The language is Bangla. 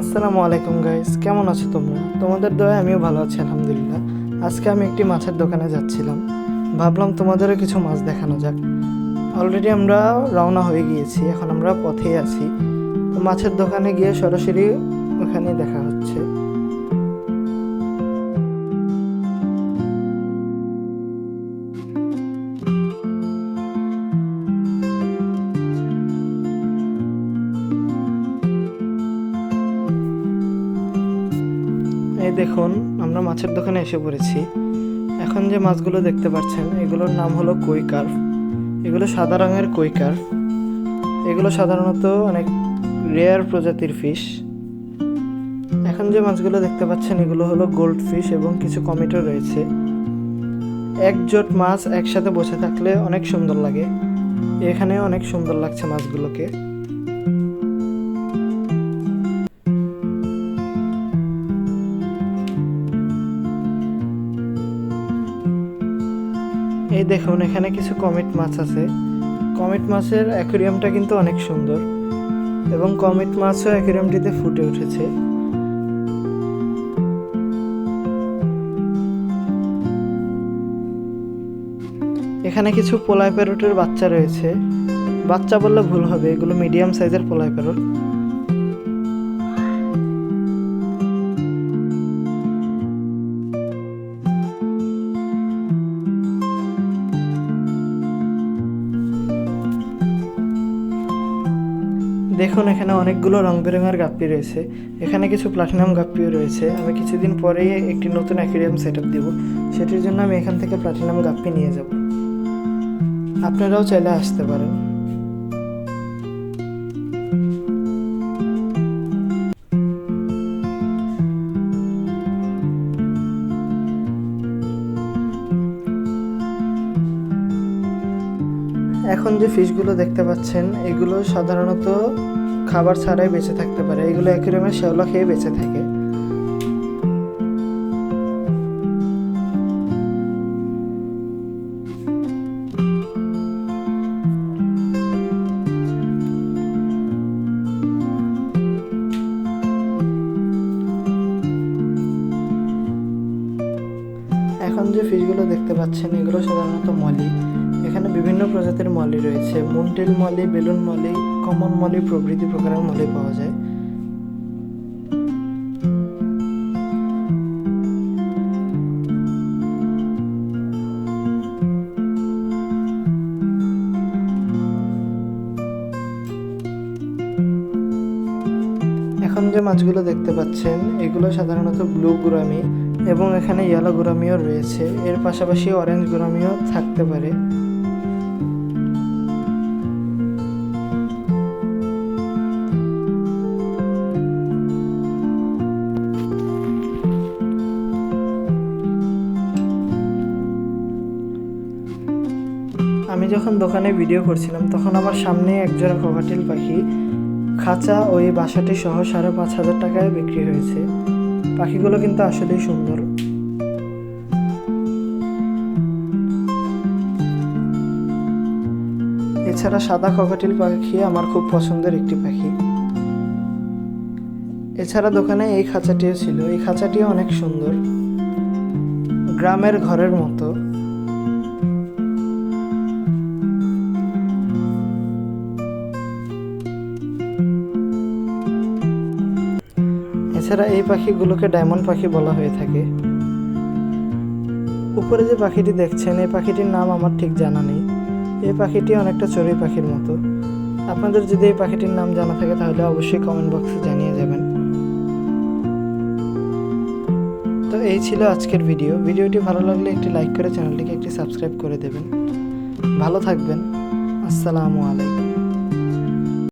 আসসালামু আলাইকুম গাইস, কেমন আছো তোমরা? তোমাদের দয়া আমিও ভালো আছি, আলহামদুলিল্লাহ। আজকে আমি একটি মাছের দোকানে যাচ্ছিলাম। ভাবলাম তোমাদেরও কিছু মাছ দেখানো যাক। অলরেডি আমরা রওনা হয়ে গিয়েছি, এখন আমরা পথেই আছি। তো মাছের দোকানে গিয়ে সরাসরি ওখানেই দেখা হচ্ছে। দেখুন, আমরা মাছের দোকানে এসে পড়েছি। এখন যে মাছগুলো দেখতে পাচ্ছেন, এগুলোর নাম হলো কই কার্ভ। এগুলো সাদা রঙের কই কার্ভ। এগুলো সাধারণত অনেক রেয়ার প্রজাতির ফিশ এখন যে মাছগুলো দেখতে পাচ্ছেন, এগুলো হলো গোল্ড ফিশ এবং কিছু কমিটও রয়েছে। একজোট মাছ একসাথে বসে থাকলে অনেক সুন্দর লাগে। এখানে অনেক সুন্দর লাগছে মাছগুলোকে। এই দেখুন, এখানে কিছু কমিট মাছ আছে। কমিট মাছের অ্যাকুরিয়ামটা কিন্তু অনেক সুন্দর এবং কমিট মাছও অ্যাকুরিয়ামটিতে ফুটে উঠেছে। এখানে কিছু পোলাই প্যারোটের বাচ্চা রয়েছে। বাচ্চা বললে ভুল হবে, এগুলো মিডিয়াম সাইজের পোলাই প্যারোট। দেখুন, এখানে অনেকগুলো রং বেরঙের গাপ্পি রয়েছে। এখানে কিছু প্লাটিনাম গাপ্পিও রয়েছে। আমি কিছুদিন পরেই একটি নতুন অ্যাকুরিয়াম সেট আপ দেবো। সেটির জন্য আমি এখান থেকে প্লাটিনাম গাপ্পি নিয়ে যাব। আপনারাও চাইলে আসতে পারেন। এখন যে ফিশগুলো দেখতে পাচ্ছেন, এগুলো সাধারণত খাবার ছাড়াই বেঁচে থাকতে পারে। এগুলো অ্যাকুরিয়ামের শ্যাওলা খেয়ে বেঁচে থাকে। এখন যে ফিশগুলো দেখতে পাচ্ছেন, এগুলো সাধারণত মলি। বিভিন্ন প্রজাতির মলি রয়েছে। মুন্টেল molly, balloon molly, common molly প্রভৃতি প্রকারের মলি পাওয়া যায়। এখন যে মাছগুলো দেখতে পাচ্ছেন, এগুলো সাধারণত ব্লু গুরামি এবং এখানে ইয়েলো গুরামিও রয়েছে। এর পাশাপাশি অরেঞ্জ গুরামিও থাকতে পারে। যখন দোকানে ভিডিও করছিলাম, তখন আমার সামনে একজোড়া ককাটেল পাখি খাঁচা ওই বাসাটি সহ সাড়ে পাঁচ হাজার টাকায় বিক্রি হয়েছে। পাখিগুলো কিন্তু আসলেই সুন্দর। এছাড়া সাদা ককাটিল পাখি আমার খুব পছন্দের একটি পাখি। এছাড়া দোকানে এই খাঁচাটিও ছিল। এই খাঁচাটিও অনেক সুন্দর। গ্রামের ঘরের মতো। এছাড়া এই পাখিগুলোকে ডায়মন্ড পাখি বলা হয়ে থাকে। উপরে যে পাখিটি দেখছেন, এই পাখিটির নাম আমার ঠিক জানা নেই। এই পাখিটি অনেকটা চড়ুই পাখির মতো। আপনাদের যদি এই পাখিটির নাম জানা থাকে, তাহলে অবশ্যই কমেন্ট বক্সে জানিয়ে যাবেন। তো এই ছিল আজকের ভিডিও ভিডিওটি ভালো লাগলে একটি লাইক করে চ্যানেলটিকে একটি সাবস্ক্রাইব করে দেবেন। ভালো থাকবেন। আসসালামু আলাইকুম।